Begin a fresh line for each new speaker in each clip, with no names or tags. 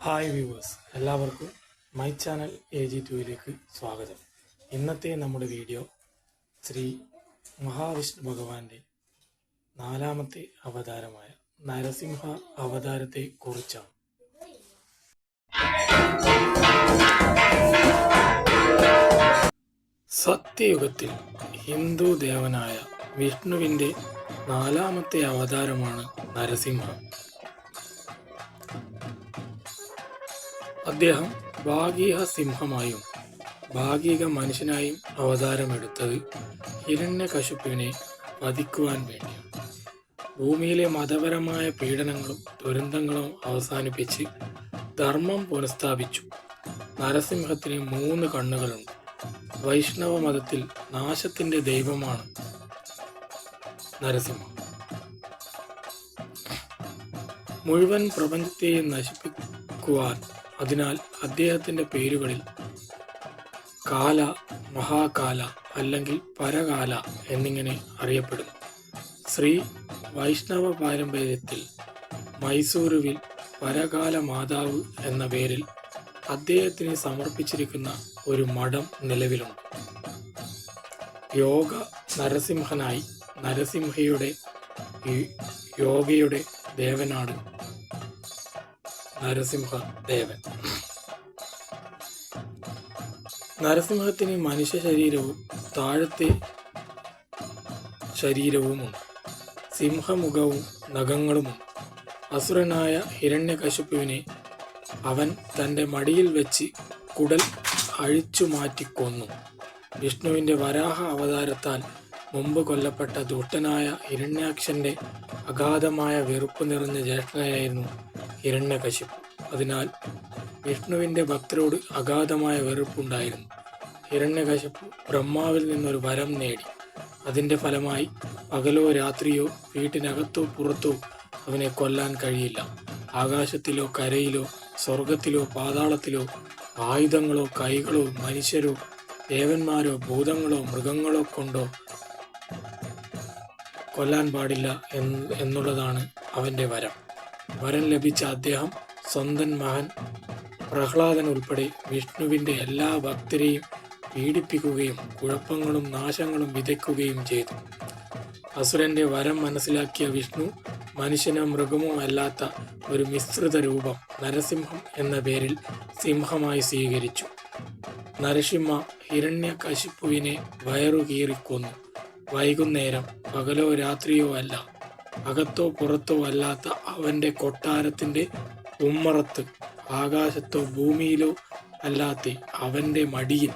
Hi viewers എല്ലാവർക്കും my channel A G ടുവിലേക്ക് സ്വാഗതം. ഇന്നത്തെ നമ്മുടെ വീഡിയോ ശ്രീ മഹാവിഷ്ണു ഭഗവാന്റെ നാലാമത്തെ അവതാരമായ നരസിംഹ അവതാരത്തെ കുറിച്ചാണ്. സത്യയുഗത്തിൽ ഹിന്ദു ദേവനായ വിഷ്ണുവിന്റെ നാലാമത്തെ അവതാരമാണ് നരസിംഹം. അദ്ദേഹം ഭാഗിക സിംഹമായും ഭാഗിക മനുഷ്യനായും അവതാരമെടുത്തത് ഹിരണ്യകശുപുവിനെ വധിക്കുവാൻ വേണ്ടിയാണ്. ഭൂമിയിലെ മതപരമായ പീഡനങ്ങളും ദുരന്തങ്ങളും അവസാനിപ്പിച്ച് ധർമ്മം പുനഃസ്ഥാപിച്ചു. നരസിംഹത്തിന് മൂന്ന് കണ്ണുകളുണ്ട്. വൈഷ്ണവ മതത്തിൽ നാശത്തിന്റെ ദൈവമാണ് നരസിംഹം. മുഴുവൻ പ്രപഞ്ചത്തെയും നശിപ്പിക്കുവാൻ അതിനാൽ അദ്ദേഹത്തിന്റെ പേരുകളിൽ കാല മഹാകാല അല്ലെങ്കിൽ പരകാല എന്നിങ്ങനെ അറിയപ്പെടുന്നു. ശ്രീ വൈഷ്ണവ പാരമ്പര്യത്തിൽ മൈസൂരുവിൽ പരകാല മാതാവ് എന്ന പേരിൽ അദ്ദേഹത്തിന് സമർപ്പിച്ചിരിക്കുന്ന ഒരു മഠം നിലവിലുണ്ട്. യോഗ നരസിംഹനായി നരസിംഹയുടെ യോഗയുടെ ദേവനാണ് നരസിംഹ ദേവൻ നരസിംഹത്തിന് മനുഷ്യ ശരീരവും താഴത്തെ ശരീരവുമുണ്ട്. സിംഹമുഖവും നഖങ്ങളുമുണ്ട്. അസുരനായ ഹിരണ്യകശിപ്പുവിനെ അവൻ തന്റെ മടിയിൽ വെച്ച് കുടൽ അഴിച്ചു മാറ്റിക്കൊന്നു വിഷ്ണുവിന്റെ വരാഹ അവതാരത്താൽ മുമ്പ് കൊല്ലപ്പെട്ട ദുഷ്ടനായ ഹിരണ്യാക്ഷന്റെ അഗാധമായ വെറുപ്പ് നിറഞ്ഞ ജ്യേഷ്ഠനായിരുന്നു ഹിരണ്യകശിപു അതിനാൽ വിഷ്ണുവിന്റെ ഭക്തരോട് അഗാധമായ വെറുപ്പുണ്ടായിരുന്നു. ഹിരണ്യകശിപു ബ്രഹ്മാവിൽ നിന്നൊരു വരം നേടി. അതിന്റെ ഫലമായി പകലോ രാത്രിയോ വീട്ടിനകത്തോ പുറത്തോ അവനെ കൊല്ലാൻ കഴിയില്ല. ആകാശത്തിലോ കരയിലോ സ്വർഗത്തിലോ പാതാളത്തിലോ ആയുധങ്ങളോ കൈകളോ മനുഷ്യരോ ദേവന്മാരോ ഭൂതങ്ങളോ മൃഗങ്ങളോ കൊണ്ടോ കൊല്ലാൻ പാടില്ല എന്നുള്ളതാണ് അവന്റെ വരം. വരം ലഭിച്ച അദ്ദേഹം സ്വന്തം മകൻ പ്രഹ്ലാദൻ ഉൾപ്പെടെ വിഷ്ണുവിന്റെ എല്ലാ ഭക്തരെയും പീഡിപ്പിക്കുകയും കുഴപ്പങ്ങളും നാശങ്ങളും വിതയ്ക്കുകയും ചെയ്തു. അസുരന്റെ വരം മനസ്സിലാക്കിയ വിഷ്ണു മനുഷ്യനോ മൃഗമോ അല്ലാത്ത ഒരു മിശ്രിത രൂപം നരസിംഹം എന്ന പേരിൽ സിംഹമായി സ്വീകരിച്ചു. നരസിംഹ ഹിരണ്യകശിപ്പുവിനെ വയറു കീറിക്കൊന്നു വൈകുന്നേരം പകലോ രാത്രിയോ അല്ല അകത്തോ പുറത്തോ അല്ലാത്ത അവന്റെ കൊട്ടാരത്തിന്റെ ഉമ്മറത്ത് ആകാശത്തോ ഭൂമിയിലോ അല്ലാതെ അവന്റെ മടിയിൽ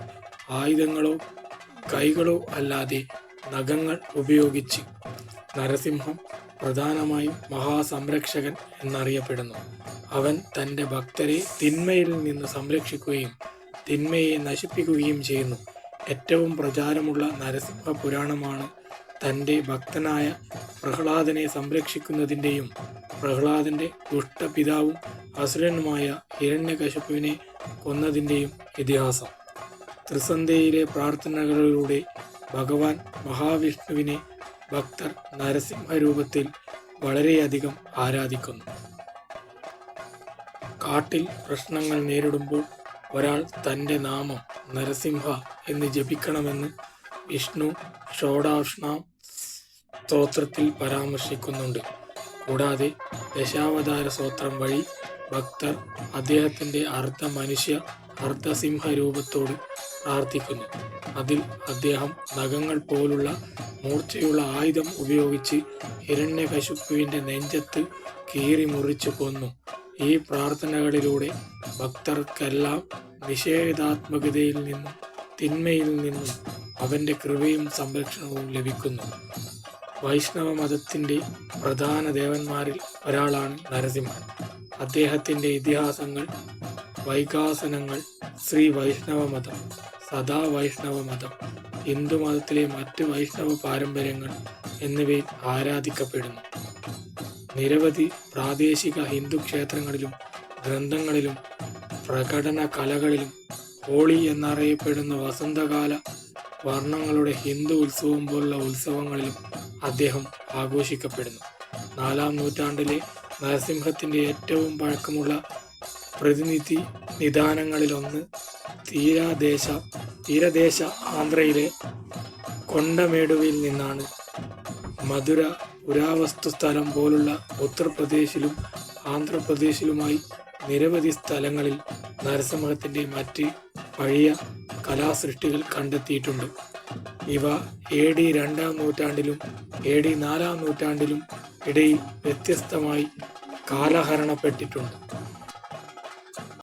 ആയുധങ്ങളോ കൈകളോ അല്ലാതെ നഖങ്ങൾ ഉപയോഗിച്ച് നരസിംഹം പ്രധാനമായും മഹാസംരക്ഷകൻ എന്നറിയപ്പെടുന്നു. അവൻ തന്റെ ഭക്തരെ തിന്മയിൽ നിന്ന് സംരക്ഷിക്കുകയും തിന്മയെ നശിപ്പിക്കുകയും ചെയ്യുന്നു. ഏറ്റവും പ്രചാരമുള്ള നരസിംഹ പുരാണമാണ് തന്റെ ഭക്തനായ പ്രഹ്ലാദനെ സംരക്ഷിക്കുന്നതിന്റെയും പ്രഹ്ലാദന്റെ ദുഷ്ടപിതാവും അസുരനുമായ ഹിരണ്യകശപ്പുവിനെ കൊന്നതിന്റെയും ഇതിഹാസം. ത്രിസന്ധ്യയിലെ പ്രാർത്ഥനകളിലൂടെ ഭഗവാൻ മഹാവിഷ്ണുവിനെ ഭക്തർ നരസിംഹരൂപത്തിൽ വളരെയധികം ആരാധിക്കുന്നു. കാട്ടിൽ പ്രശ്നങ്ങൾ നേരിടുമ്പോൾ ഒരാൾ തന്റെ നാമം നരസിംഹ എന്ന് ജപിക്കണമെന്ന് വിഷ്ണു ഷോഡാഷ്ണ സ്തോത്രത്തിൽ പരാമർശിക്കുന്നുണ്ട്. കൂടാതെ ദശാവതാര സ്തോത്രം വഴി ഭക്തർ അദ്ദേഹത്തിന്റെ അർദ്ധ മനുഷ്യ അർദ്ധസിംഹ രൂപത്തോട് പ്രാർത്ഥിക്കുന്നു. അതിൽ അദ്ദേഹം നഖങ്ങൾ പോലുള്ള മൂർച്ചയുള്ള ആയുധം ഉപയോഗിച്ച് ഹിരണ്യകശുപ്പുവിന്റെ നെഞ്ചത്ത് കീറി മുറിച്ചു കൊന്നു. ഈ പ്രാർത്ഥനകളിലൂടെ ഭക്തർക്കെല്ലാം നിഷേധാത്മകതയിൽ നിന്നും തിന്മയിൽ നിന്നും അവന്റെ കൃപയും സംരക്ഷണവും ലഭിക്കുന്നു. വൈഷ്ണവ മതത്തിന്റെ പ്രധാന ദേവന്മാരിൽ ഒരാളാണ് നരസിംഹൻ. അദ്ദേഹത്തിന്റെ ഇതിഹാസങ്ങൾ വൈകാസനങ്ങൾ ശ്രീ വൈഷ്ണവ മതം സദാ വൈഷ്ണവ മതം ഹിന്ദുമതത്തിലെ മറ്റ് വൈഷ്ണവ പാരമ്പര്യങ്ങൾ എന്നിവയിൽ ആരാധിക്കപ്പെടുന്നു. നിരവധി പ്രാദേശിക ഹിന്ദു ക്ഷേത്രങ്ങളിലും ഗ്രന്ഥങ്ങളിലും പ്രകടന കലകളിലും ഹോളി എന്നറിയപ്പെടുന്ന വസന്തകാല വർണങ്ങളുടെ ഹിന്ദു ഉത്സവം പോലുള്ള ഉത്സവങ്ങളിലും അദ്ദേഹം ആഘോഷിക്കപ്പെടുന്നു. നാലാം നൂറ്റാണ്ടിലെ നരസിംഹത്തിന്റെ ഏറ്റവും പഴക്കമുള്ള പ്രതിനിധി നിദാനങ്ങളിലൊന്ന് തീരാദേശ തീരദേശ ആന്ധ്രയിലെ കൊണ്ടമേടുവിൽ നിന്നാണ്. മധുര പുരാവസ്തു സ്ഥലം പോലുള്ള ഉത്തർപ്രദേശിലും ആന്ധ്രാപ്രദേശിലുമായി നിരവധി സ്ഥലങ്ങളിൽ നരസിംഹത്തിന്റെ മറ്റ് പഴയ കലാസൃഷ്ടികൾ കണ്ടെത്തിയിട്ടുണ്ട്. ഇവ എ ഡി രണ്ടാം നൂറ്റാണ്ടിലും എ ഡി നാലാം നൂറ്റാണ്ടിലും ഇടയിൽ വ്യത്യസ്തമായി കാലഹരണപ്പെട്ടിട്ടുണ്ട്.